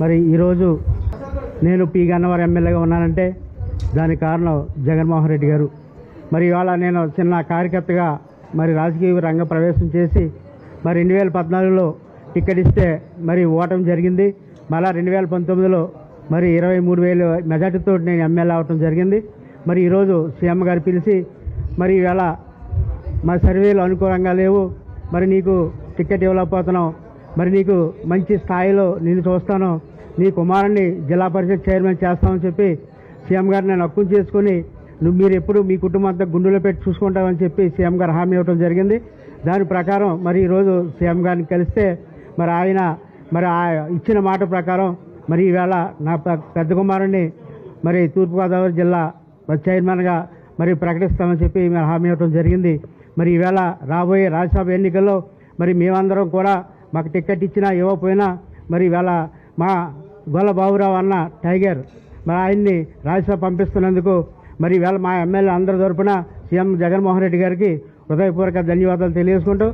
మరి ఈరోజు నేను పి గన్నవరం ఎమ్మెల్యేగా ఉన్నానంటే దానికి కారణం జగన్మోహన్ రెడ్డి గారు. మరి ఇవాళ నేను చిన్న కార్యకర్తగా మరి రాజకీయ రంగ ప్రవేశం చేసి మరి రెండు వేల పద్నాలుగులో టికెట్ ఇస్తే మరి ఓటం జరిగింది. మళ్ళా రెండు వేల పంతొమ్మిదిలో మరి ఇరవై మూడు వేలు మెజార్టీతో నేను ఎమ్మెల్యే అవటం జరిగింది. మరి ఈరోజు సీఎం గారు పిలిచి మరి ఈవేళ మా సర్వేలు అనుకూలంగా లేవు. మరి నీకు టికెట్ ఇవ్వలేకపోతున్నావు మరి నీకు మంచి స్థాయిలో నేను చూస్తాను. నీ కుమారుణ్ణి జిల్లా పరిషత్ చైర్మన్ చేస్తామని చెప్పి సీఎం గారు నేను హక్కును చేసుకుని నువ్వు మీరు ఎప్పుడు మీ కుటుంబం అంతా గుండెలో పెట్టి చూసుకుంటామని చెప్పి సీఎం గారు హామీ ఇవ్వడం జరిగింది. దాని ప్రకారం మరి ఈరోజు సీఎం గారిని కలిస్తే మరి ఆయన మరి ఆ ఇచ్చిన మాట ప్రకారం మరి ఈవేళ నా పెద్ద కుమారుణ్ణి మరి తూర్పుగోదావరి జిల్లా చైర్మన్గా మరి ప్రకటిస్తామని చెప్పి మేము హామీ ఇవ్వడం జరిగింది. మరి ఈవేళ రాబోయే రాజ్యసభ ఎన్నికల్లో మరి మేమందరం కూడా మాకు టికెట్ ఇచ్చినా ఇవ్వకపోయినా మరి ఈవేళ మా గొల్ల బాబురావు అన్న టైగర్ మరి ఆయన్ని రాజ్యసభ పంపిస్తున్నందుకు మరి వేళ మా ఎమ్మెల్యే అందరి తరపున సీఎం జగన్మోహన్ రెడ్డి గారికి హృదయపూర్వక ధన్యవాదాలు తెలియజేసుకుంటూ